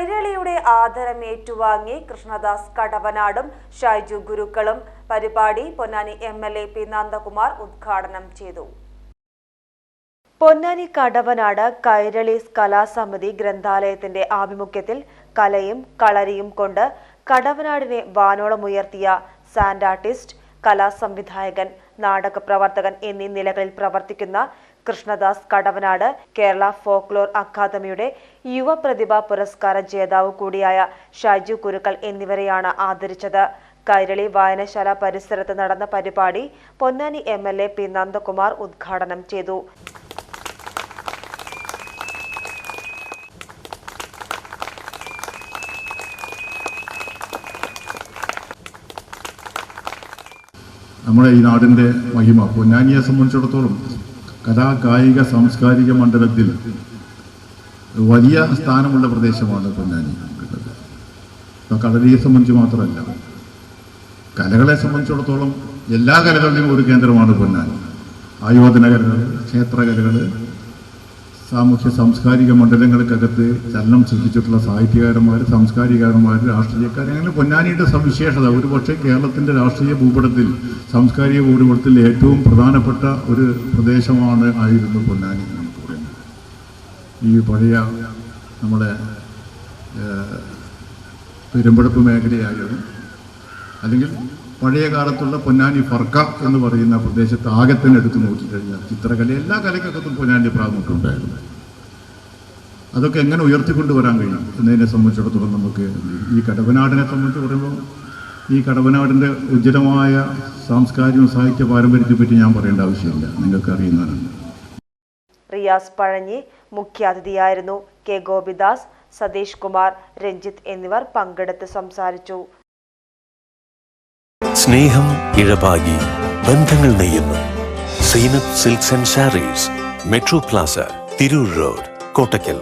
കൈരളിയുടെ ആദരം ഏറ്റുവാങ്ങി കൃഷ്ണദാസ് കടവനാടും ഷൈജു ഗുരുക്കളും പരിപാടി Ponnani M L A P Nandakumar ഉദ്ഘാടനം ചെയ്തു. പൊന്നാനി കടവനാട് കൈരളി കലാസമിതി ഗ്രന്ഥാലയത്തിന്റെ ആഭിമുഖ്യത്തിൽ കലയും കളരിയും കൊണ്ട് കടവനാടിനെ വാനോളമുയർത്തിയ സാൻഡ് ആർട്ടിസ്റ്റ് കലാസംവിധായകൻ നാടക പ്രവർത്തകൻ എന്നീ നിലകളിൽ പ്രവർത്തിക്കുന്ന കൃഷ്ണദാസ് കടവനാട് കേരള ഫോക്ലോർ അക്കാദമിയുടെ യുവ പ്രതിഭാ പുരസ്കാര ജേതാവ് കൂടിയായ ഷാജു കുരുക്കൾ എന്നിവരെയാണ് ആദരിച്ചത്. കൈരളി വായനശാല പരിസരത്ത് നടന്ന പരിപാടി Ponnani M L A P Nandakumar ഉദ്ഘാടനം ചെയ്തു. നമ്മുടെ ഈ നാടിന്റെ മഹിമ. പൊന്നാനിയെ സംബന്ധിച്ചിടത്തോളം കലാ കായിക സാംസ്കാരിക മണ്ഡലത്തിൽ വലിയ സ്ഥാനമുള്ള പ്രദേശമാണ് പൊന്നാനി. കടലിയെ സംബന്ധിച്ച് മാത്രമല്ല കലകളെ സംബന്ധിച്ചിടത്തോളം എല്ലാ കലകളുടെയും ഒരു കേന്ദ്രമാണ് പൊന്നാനി. ആയോധന കലകൾ ക്ഷേത്രകലകൾ സാമൂഹ്യ സാംസ്കാരിക മണ്ഡലങ്ങൾക്കകത്ത് ചലനം സൃഷ്ടിച്ചിട്ടുള്ള സാഹിത്യകാരന്മാർ സാംസ്കാരികകാരന്മാർ രാഷ്ട്രീയക്കാർ അങ്ങനെ പൊന്നാനിയുടെ സവിശേഷത. ഒരുപക്ഷെ കേരളത്തിന്റെ രാഷ്ട്രീയ ഭൂപടത്തിൽ സാംസ്കാരിക ഭൂപടത്തിൽ ഏറ്റവും പ്രധാനപ്പെട്ട ഒരു പ്രദേശമാണ് ആയിരുന്നു പൊന്നാനി എന്ന് നമുക്ക് പറയുന്നത് ഈ പഴയ നമ്മുടെ പെരുമ്പടപ്പ് മേഖലയായാലും അല്ലെങ്കിൽ പഴയ കാലത്തുള്ള പൊന്നാനി ഫർക്ക എന്ന് പറയുന്ന പ്രദേശത്ത് ആകെ തന്നെ എടുത്തു നോക്കിക്കഴിഞ്ഞാൽ ചിത്രകല എല്ലാ കലയ്ക്കകത്തും പൊന്നാനി പ്രാമുഖ്യമുണ്ടായിരുന്നു അതൊക്കെ എങ്ങനെ ഉയർത്തിക്കൊണ്ടുവരാൻ കഴിയും എന്നതിനെ സംബന്ധിച്ചിടത്തോളം നമുക്ക് ഈ കടവനാടിനെ സംബന്ധിച്ച് പറയുമ്പോൾ ഈ കടവനാടിന്റെ ഉജ്ജ്വലമായ സാംസ്കാരിക സാഹിത്യ പാരമ്പര്യത്തെ പറ്റി ഞാൻ പറയേണ്ട ആവശ്യമില്ല. നിങ്ങൾക്ക് അറിയുന്നതാണ്. റിയാസ് പഴഞ്ഞി മുഖ്യാതിഥിയായിരുന്നു കെ ഗോപിദാസ് സതീഷ് കുമാർ രഞ്ജിത്ത് എന്നിവർ പങ്കെടുത്ത് സംസാരിച്ചു. സ്നേഹം ഇഴപാകി ബന്ധങ്ങൾ നെയ്യുന്നു Seenath Silks and Sarees Metro Plaza Tirur road Kottakkal.